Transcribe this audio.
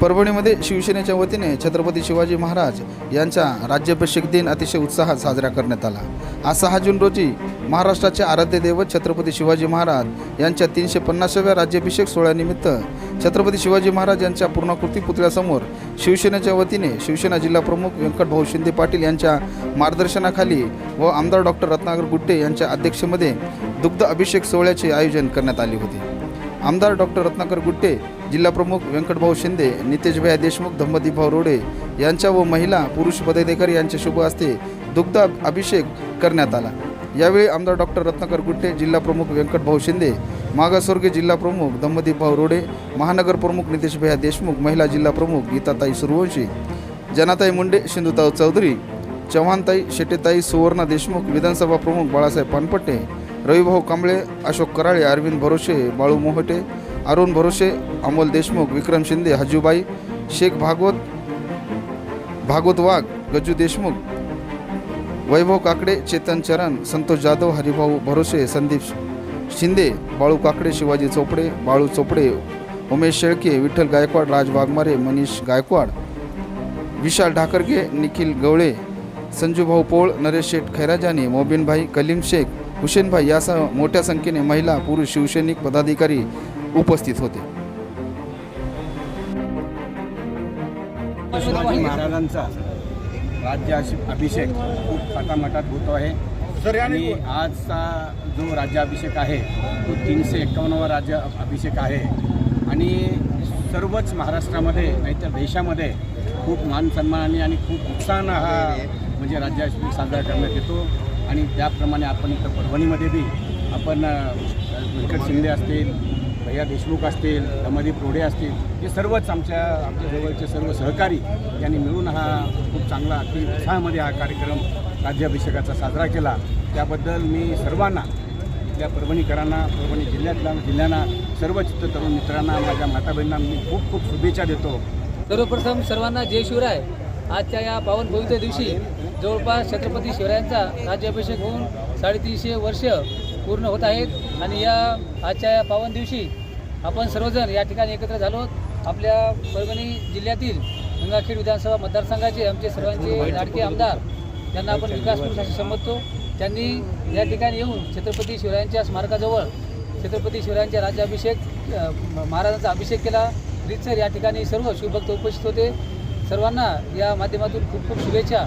परभणीमध्ये शिवसेनेच्या वतीने छत्रपती शिवाजी महाराज यांचा राज्याभिषेक दिन अतिशय उत्साहात साजरा करण्यात आला. आज सहा जून रोजी महाराष्ट्राचे आराध्य दैवत छत्रपती शिवाजी महाराज यांच्या तीनशे पन्नासाव्या राज्याभिषेक सोहळ्यानिमित्त छत्रपती शिवाजी महाराज यांच्या पूर्णाकृती पुतळ्यासमोर शिवसेनेच्या वतीने शिवसेना जिल्हा प्रमुख व्यंकटभाऊ शिंदे पाटील यांच्या मार्गदर्शनाखाली व आमदार डॉक्टर रत्नाकर गुट्टे यांच्या अध्यक्षमध्ये दुग्ध अभिषेक सोहळ्याचे आयोजन करण्यात आले होते. आमदार डॉक्टर रत्नाकर गुट्टे जिल्हाप्रमुख व्यंकटभाऊ शिंदे नितेशभाई देशमुख धम्मदीपभाऊ रोडे यांच्या व महिला पुरुष पदाधिकारी यांच्या शुभ हस्ते दुग्ध अभिषेक करण्यात आला. यावेळी आमदार डॉक्टर रत्नाकर गुट्टे जिल्हाप्रमुख व्यंकटभाऊ शिंदे मागासवर्गीय जिल्हाप्रमुख धम्मदीपभाऊ रोडे महानगर प्रमुख नितेशभाई देशमुख महिला जिल्हाप्रमुख गीताताई सूर्यवंशी जनाताई मुंडे सिंधुताऊ चौधरी चव्हाणताई शेटेताई सुवर्णा देशमुख विधानसभा प्रमुख बाळासाहेब पानपट्टे रविभाऊ कांबळे अशोक कराळे अरविंद भरोसे बाळू मोहटे अरुण भरोसे अमोल देशमुख विक्रम शिंदे हजूबाई शेख भागवत भागवत वाघ गजू देशमुख वैभव काकडे चेतन चरण संतोष जाधव हरिभाऊ भरोसे संदीप शिंदे बाळू काकडे शिवाजी चोपडे बाळू चोपडे उमेश शेळके विठ्ठल गायकवाड राज वाघमारे मनीष गायकवाड विशाल ढाकरगे निखिल गवळे संजूभाऊ पोळ नरेश शेठ खैराजानी मोबिनभाई कलीम शेख हुसेनभाई यासह मोठ्या संख्येने महिला पुरुष शिवसैनिक पदाधिकारी उपस्थित होते. शिवाजी महाराजांचा राज्य अभिषेक खूप थाटामाटात होतो आहे. आणि आजचा जो राज्याभिषेक आहे तो तीनशे एक्कावन्नवा राज्य अभिषेक आहे. आणि सर्वच महाराष्ट्रामध्ये नाहीतर देशामध्ये खूप मान सन्मानाने आणि खूप उत्साहानं हा म्हणजे राज्याभिषेक साजरा करण्यात येतो. आणि त्याप्रमाणे आपण इथं परभणीमध्ये बी आपण व्यंकट शिंदे असतील भैया देशमुख असतील दमदी रोडे असतील हे सर्वच आमच्या आमच्या जवळचे सर्व सहकारी यांनी मिळून हा खूप चांगला अति उत्साहामध्ये हा कार्यक्रम राज्याभिषेकाचा साजरा केला. त्याबद्दल मी सर्वांना आपल्या परभणीकरांना परभणी जिल्ह्यातल्या जिल्ह्यांना सर्व चित्र तरुण मित्रांना माझ्या माता बहिणींना मी खूप खूप शुभेच्छा देतो. सर्वप्रथम सर्वांना जय शिवराय. आजच्या या पावन दिवशी जवळपास छत्रपती शिवरायांचा राज्याभिषेक होऊन साडेतीनशे वर्ष पूर्ण होत आहेत. आणि या आजच्या या पावन दिवशी आपण सर्वजण या ठिकाणी एकत्र झालो आपल्या परभणी जिल्ह्यातील गंगाखेड विधानसभा मतदारसंघाचे आमचे सर्वांचे लाडके आमदार त्यांना आपण विकास पुरुष असे समजतो त्यांनी या ठिकाणी येऊन छत्रपती शिवरायांच्या स्मारकाजवळ छत्रपती शिवरायांच्या राज्याभिषेक महाराजांचा अभिषेक केला. रितसर या ठिकाणी सर्व शिवभक्त उपस्थित होते. सर्वांना या माध्यमातून खूप खूप शुभेच्छा.